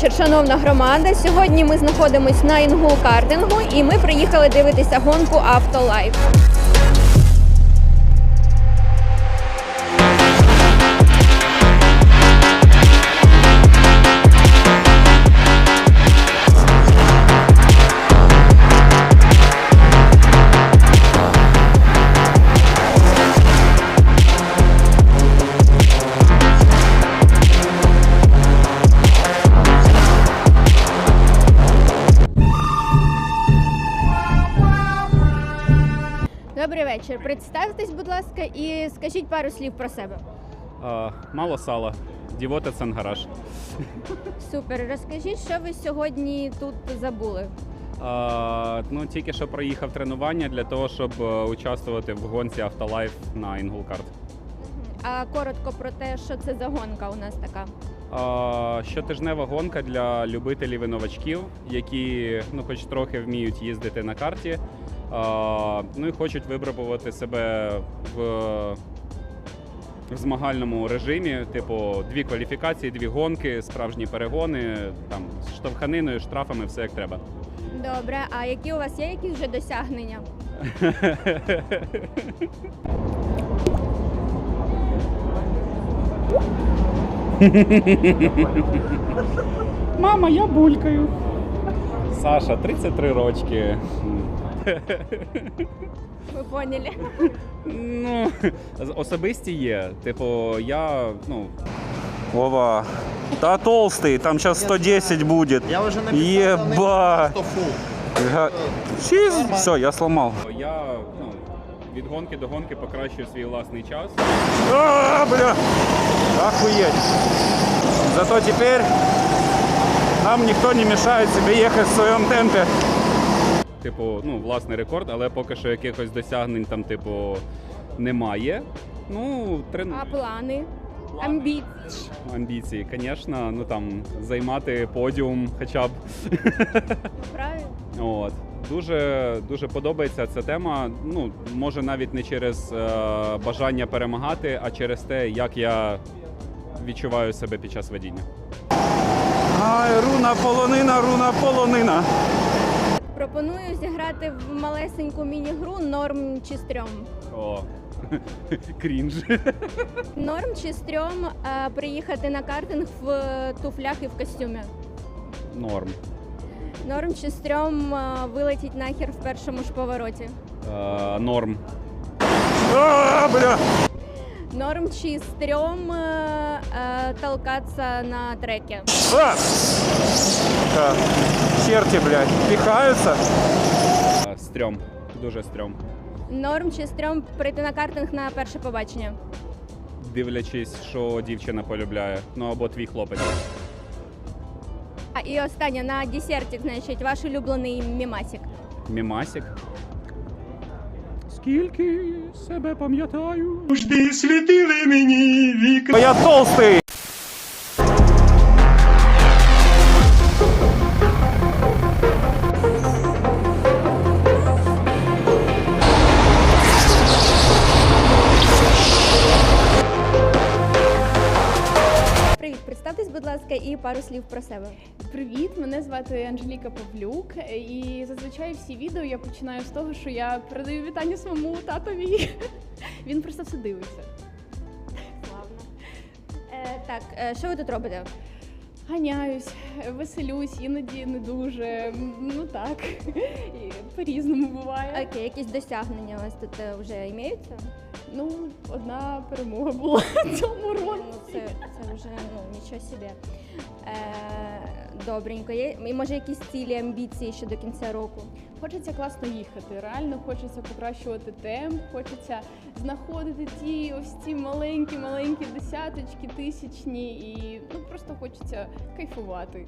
Добрий вечір, шановна громада. Сьогодні ми знаходимося на інгул картингу і ми приїхали дивитися гонку Автолайф. Вечір. Представтесь, будь ласка, і скажіть пару слів про себе. А, мало сала. Дівота Цангараж. Супер. Розкажіть, що ви сьогодні тут забули. А, ну, тільки що проїхав тренування для того, щоб е, участвувати в гонці Автолайф на Інгулкарт. А коротко про те, що це за гонка у нас така. А, щотижнева гонка для любителів і новачків, які ну, хоч трохи вміють їздити на карті. Ну і хочуть випробувати себе в, в змагальному режимі, типу дві кваліфікації, дві гонки, справжні перегони, там з штовханиною, штрафами, все як треба. Добре, а які у вас є якісь вже досягнення? Мама, я булькаю. Саша, 33 рочки. Ви поняли? Ну, особисті є. Типу, я, ну, Вова. Да толстый, там сейчас 110 будет. Я уже написал Еба. что фу. Га- Чиз. Все, я сломал. я ну, від гонки до гонки покращую свій власний час. А, бля. Охуеть. Зато теперь нам никто не мешает себе ехать в своем темпе. Типу, ну, власний рекорд, але поки що якихось досягнень там, типу, немає. Ну, трен... А плани? Амбіції? амбіції, звісно, ну там займати подіум хоча б. Правильно? От. Дуже дуже подобається ця тема. Ну, може навіть не через е, бажання перемагати, а через те, як я відчуваю себе під час водіння. Ай, руна полонина, руна полонина. Пропоную зіграти в малесеньку міні-гру норм чи стрьом. О, крінж. Норм чи стрьом е, приїхати на картинг в туфлях і в костюмі. Норм. Норм чи стрьом е, вилетіть нахер в першому ж повороті. Е, норм. А, бля. Норм чи стрьом е, е, толкатися на трекі. А! Ка- Черти, блядь, пихаются. Е, стрьом. Дуже стрьом. Норм чи стрьом прийти на картинг на перше побачення. Дивлячись, що дівчина полюбляє. Ну або твій хлопець. А і останнє на десертик, значить, ваш улюблений мімасик. Мімасік. Скільки себе пам'ятаю. Жди, світили мені вікна. Я толстий. Будь ласка, і пару слів про себе. Привіт, мене звати Анжеліка Павлюк, і зазвичай всі відео я починаю з того, що я передаю вітання своєму татові. Він просто все дивиться. Славно. Е, так, е, що ви тут робите? Ганяюсь, веселюсь, іноді не дуже. Ну так, і по-різному буває. Окей, якісь досягнення у вас тут е, вже імеються? Ну, одна перемога була в цьому Ну, це, це вже ну, нічого собі. Е, добренько. Є, і може якісь цілі, амбіції ще до кінця року? Хочеться класно їхати. Реально хочеться покращувати темп, хочеться знаходити ті ось ці маленькі, маленькі десяточки, тисячні, і ну просто хочеться кайфувати.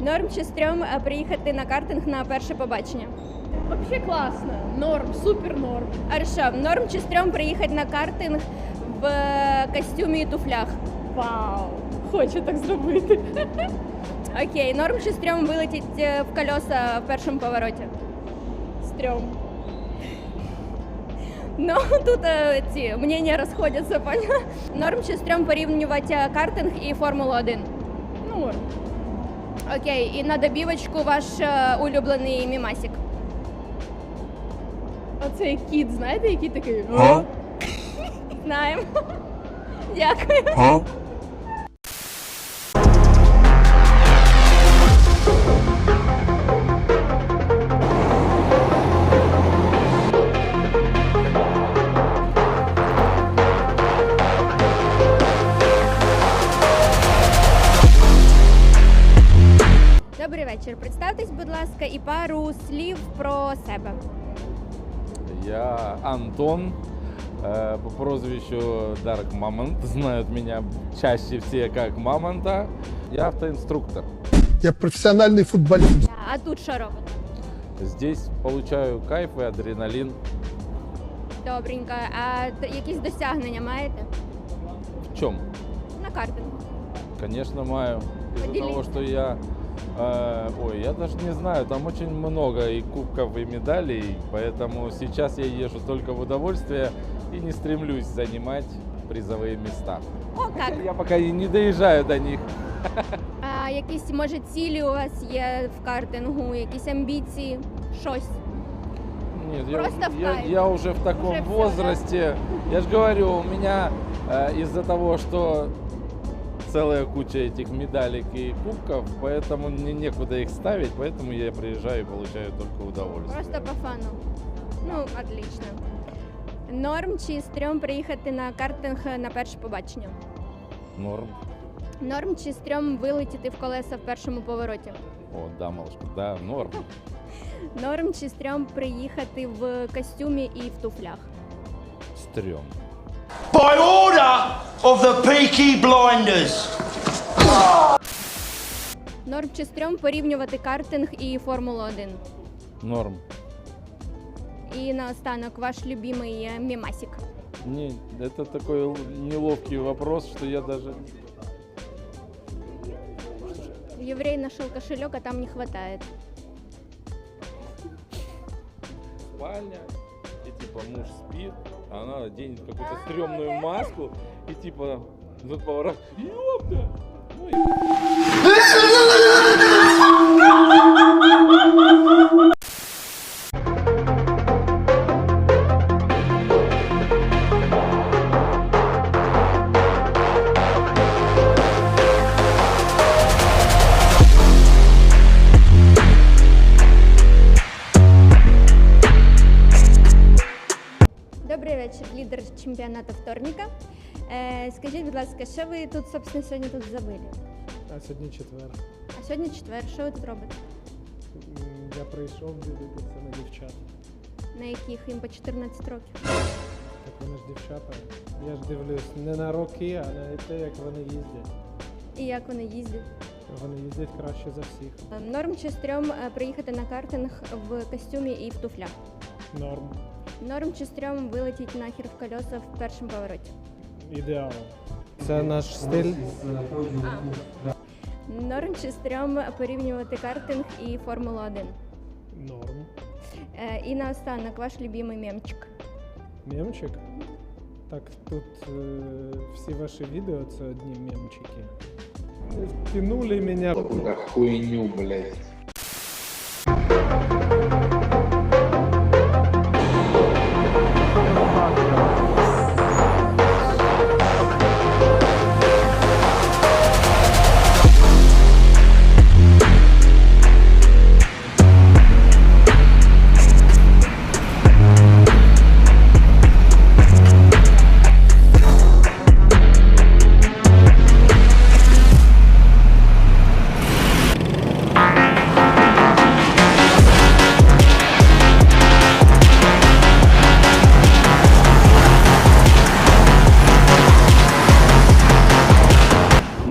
Норм чи стрьом е, приїхати на картинг на перше побачення? Вообще класно, норм, супер норм. Хорошо, норм чи стрьом приїхати на картинг в е, костюмі і туфлях? Вау! Хочу так зробити. Окей, норм чи стрьом вилетіть е, в колеса в першому повороті? Стрьом. Ну, тут е, ці мнення розходяться, поняла? Норм чи стрьом порівнювати картинг і Формулу 1? Ну, Норм. Окей, і на добівочку ваш е, улюблений мімасік. Оцей кіт, знаєте, який такий. Знаємо. Дякую. вечір. Представтесь, будь ласка, і пару слів про себе. Я Антон, э, по прозвищу Dark Мамонт. Знают меня чаще все как Мамонта. Я автоинструктор. Я профессиональный футболист. А тут що робите? Здесь получаю кайф и адреналин. Добренько. А т- якісь досягнення маєте? В чем? На картингу. Конечно, маю. Из-за Поделись. того, что я... э, ой, я даже не знаю, там очень много и кубков, и медалей, поэтому сейчас я езжу только в удовольствие и не стремлюсь занимать призовые места. О, як. Я пока и не доезжаю до них. А якісь, може, цілі у вас є в картингу, якісь амбіції, щось. Нет, я, Просто в я, кайф. я уже в таком Уже всё, да? возрасте. Я же говорю, у меня э, из-за того, что целая куча этих медалек и кубков, поэтому мне некуда их ставить, поэтому я приезжаю и получаю только удовольствие. Просто по фану. Ну, отлично. Норм чи стрьом приїхати на картинг на перше побачення? Норм. Норм чи стрьом вилетіти в колеса в першому повороті? О, да, малышка, да, норм. Норм чи стрьом приїхати в костюмі і в туфлях? Стрём. By order of the Peaky Blinders. Норм чи стрьом порівнювати картинг і Формулу 1? Норм. І наостанок ваш любимий е, мімасік. Не, это такой л- неловкий вопрос, что я даже... Єврей нашел кошелек, а там не хватает. спальня, и типа муж спит, а она оденет какую-то стрёмную маску, и типа тут поворот, ёпта! Ну и Добрий вечір, лідер чемпіонату вторника. Е, скажіть, будь ласка, що ви тут, собственно, сьогодні тут забили? А сьогодні четвер. А сьогодні четвер, що ви тут робите? М, Я прийшов дивитися на дівчат. На яких їм по 14 років? Так вони ж дівчата. Я ж дивлюсь не на роки, а на те, як вони їздять. І як вони їздять? Вони їздять краще за всіх. Е, Норм чи стрьом е, приїхати на картинг в костюмі і в туфлях? Норм. Норм чи стрьом вилетіть нахер в колеса в першому повороті? Ідеал. Це наш стиль. Норм чи стрьом порівнювати картинг і Формулу 1? Норм. Е, і наостанок ваш любимий мемчик. Мемчик. Так тут е, всі ваші відео це одні мемчики. Втянули мене. какую-то хуйню, блядь.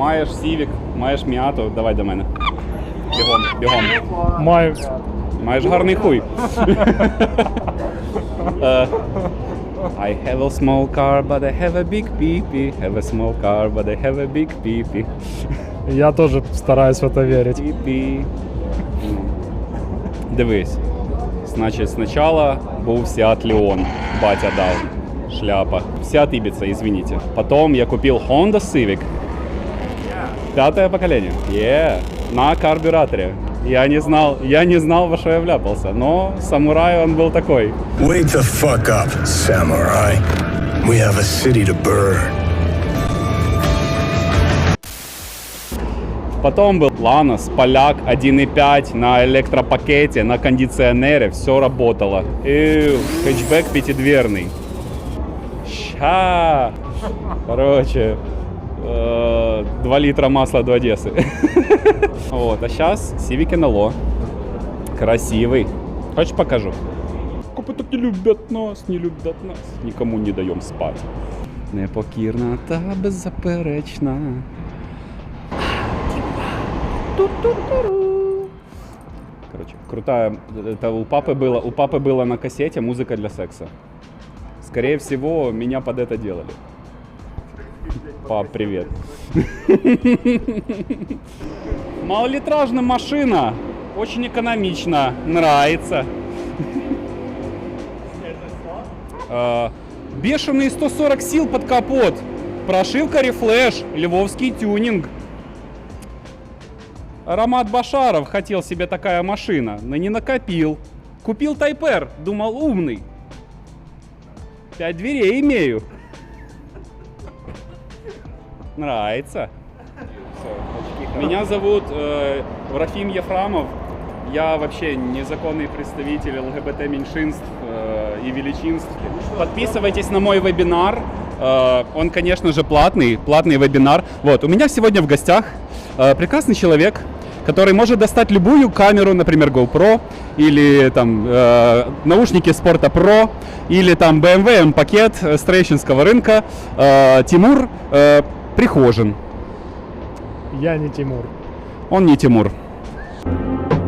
Маєш сівік, маєш м'яту, давай до мене. Бігом, бігом. Маю. Маєш гарний хуй. Е, I have a small car, but I have a big pee-pee. Have a small car, but I have a big pee-pee. Я теж стараюсь в це вірити. Пі-пі. Дивись. Значить, спочатку був Seat Leon, батя дав. Шляпа. Seat Ibiza, извините. Потом я купил Honda Civic. Пятое поколение. Е, на карбюраторе. Я не знал, я не знал, во что я вляпался, но самурай он был такой. Wake the fuck up, samurai. We have a city to burn. Потом был Ланос, Поляк 1.5 на электропакете, на кондиционере, все работало. И хэтчбэк пятидверный. Ща. Короче, 2 литра масла до Одессы. Вот, а сейчас Civic NLO. Красивый. Хочешь покажу? Копи так не любят нас, не любят нас. Никому не даем спать. Непокірна та беззаперечна. Короче, крутая. Это у папы было, у папы было на кассете музыка для секса. Скорее всего, меня под это делали. Пап, привет. Малолитражная машина. Очень экономично. Нравится. Э, Бешеные 140 сил под капот. Прошивка рефлеш. Львовский тюнинг. Ромат Башаров хотел себе такая машина, но не накопил. Купил Тайпер, думал умный. Пять дверей имею. Нравится. Меня зовут э, Рафим Ефрамов. Я вообще незаконный представитель ЛГБТ-меньшинств э, и величинств. Подписывайтесь на мой вебинар. Э, он, конечно же, платный, платный вебинар. Вот, у меня сегодня в гостях э, прекрасный человек, который может достать любую камеру, например, GoPro, или там э, наушники Спорта Pro, или там BMW M-пакет э, с Трещинского рынка. Э, Тимур э, Прихожин. Я не Тимур. Он не Тимур. Мы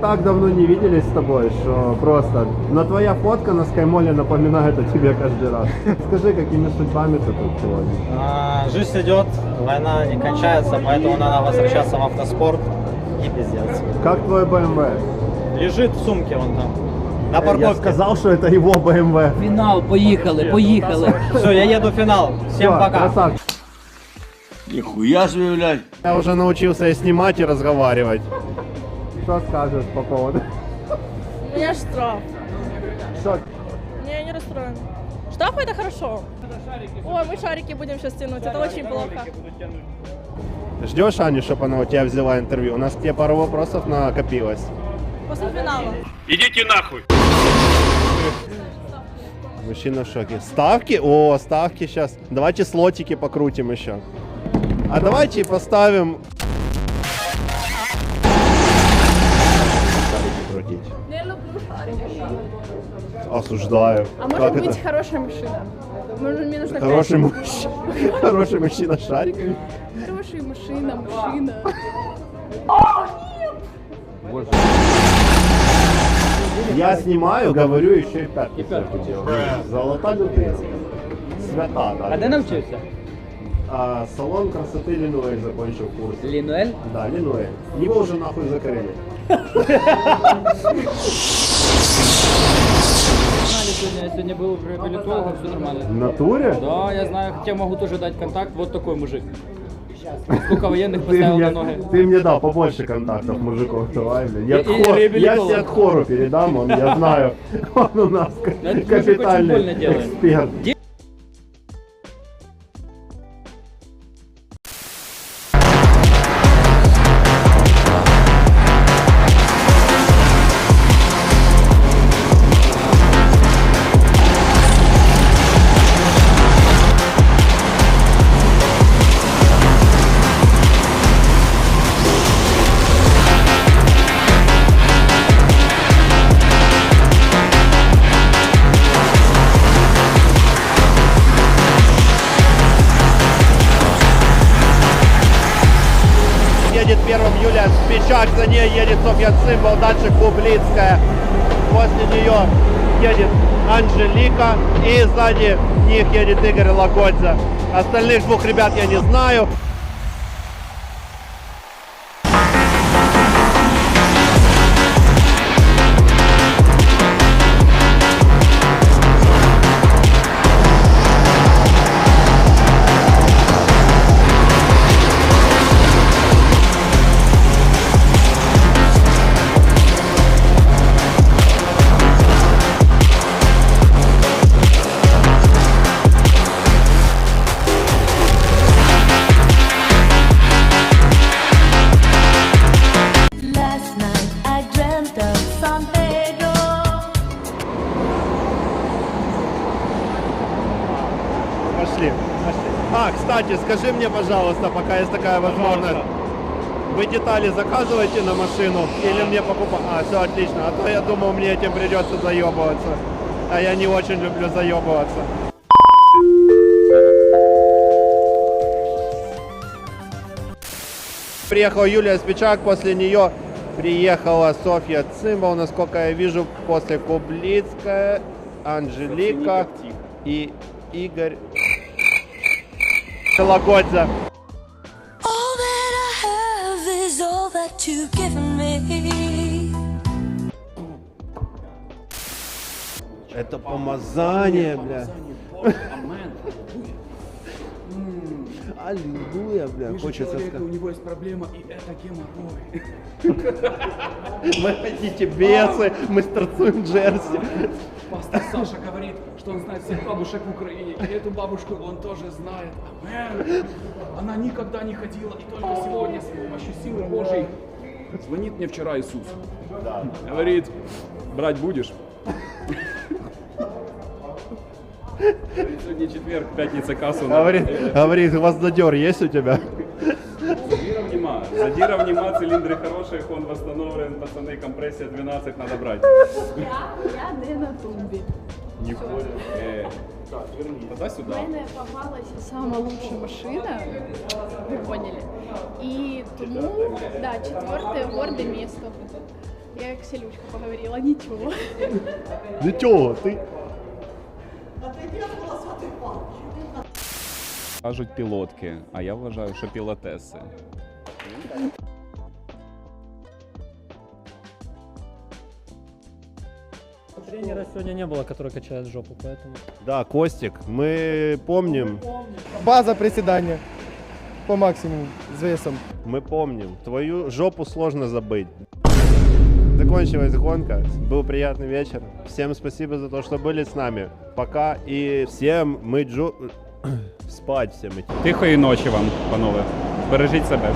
так давно не виделись с тобой, что просто... Но твоя фотка на Скаймоле напоминает о тебе каждый раз. Скажи, какими судьбами ты тут сегодня? А, жизнь идет, война не кончается, поэтому надо возвращаться в автоспорт и пиздец. Как твой BMW? Лежит в сумке вон там. На Я парковке. сказал, что это его BMW. Фінал, поїхали, поїхали. Все, я еду в финал. Всем Всё, пока. красавчик. Нихуя себе, блядь. Я уже научился и снимать, и разговаривать. Что скажешь по поводу? У меня штраф. Что? Не, я не расстроен. Штраф это хорошо. Ой, мы шарики будем сейчас тянуть, это очень плохо. Ждешь Аню, чтобы она у тебя взяла интервью? У нас к тебе пару вопросов накопилось. После финала. Идите нахуй. Мужчина в шоке. Ставки? О, ставки сейчас. Давайте слотики покрутим еще. А давайте поставим... Осуждаю. А может Как быть это? хорошая машина? Может, мне нужно Хороший пять- мужчина. Хороший мужчина с шариками. Хорошая машина, машина. Я снимаю, говорю, еще и пятки сверху делаю. Золота людина. Свята, да. А де навчився? А, салон красоты Линуэль закончил курс. Лінуель? Да, Линуэль. Его уже нахуй закрыли. Знали сегодня, я сегодня был у реабилитолога, все нормально. В натуре? Да, я знаю, хотя могу тоже дать контакт, вот такой мужик. Сколько военных поставил мне, на ноги. ты мне дал побольше контактов мужиков, давай, блин. Я, И- я реабилитолог. все Тхору передам, он, я знаю. Он у нас к- Да, это мужик очень капитальный больно делает. эксперт. Юлия Спичак, за ней едет Софья Цимбал, дальше Кублицкая. После нее едет Анжелика и сзади них едет Игорь Лагодза. Остальных двух ребят я не знаю. Скажи мне, пожалуйста, пока есть такая возможность. Вы детали заказываете на машину или мне покупать? А, все отлично. А то я думал, мне этим придется заебываться. А я не очень люблю заебываться. Приехала Юлия Спичак, после нее приехала Софья Цимбал, насколько я вижу, после Кублицкая, Анжелика и Игорь me. Это помазание, бля. Аллилуйя, бля, хочется сказать. у него есть проблема, и это геморрой. Мы хотите бесы, мы сторцуем Джерси. Пастор Саша говорит, что он знает всех бабушек в Украине, и эту бабушку он тоже знает. Амен. Она никогда не ходила, и только сегодня с помощью силы Божьей звонит мне вчера Иисус. Говорит, брать будешь? Сегодня четверг, пятница кассу. Говорит, говорит, гвоздодер есть у тебя? Задира внима. Задира внима, цилиндры хорошие, хон восстановлен, пацаны, компрессия 12 надо брать. Я, я не на тумбі. Не понял. Э, Тогда У сюда. мене попалася сама лучша машина, ви поняли. І тому, да, четверте горде місто. Я як селючка поговорила, нічого. Нічого, ти. Кажуть пілотки, а я вважаю, що пілотеси. Тренера сегодня не было, который качает жопу, поэтому... Да, Костик, мы помним. База приседания по максимуму с весом. Мы помним. Твою жопу сложно забыть. Закончилась гонка. Был приятный вечер. Всем спасибо за то, что были с нами. Пока. И всем мы джо... Спать всем идти. Тихої ночі вам, панове. Бережіть себе.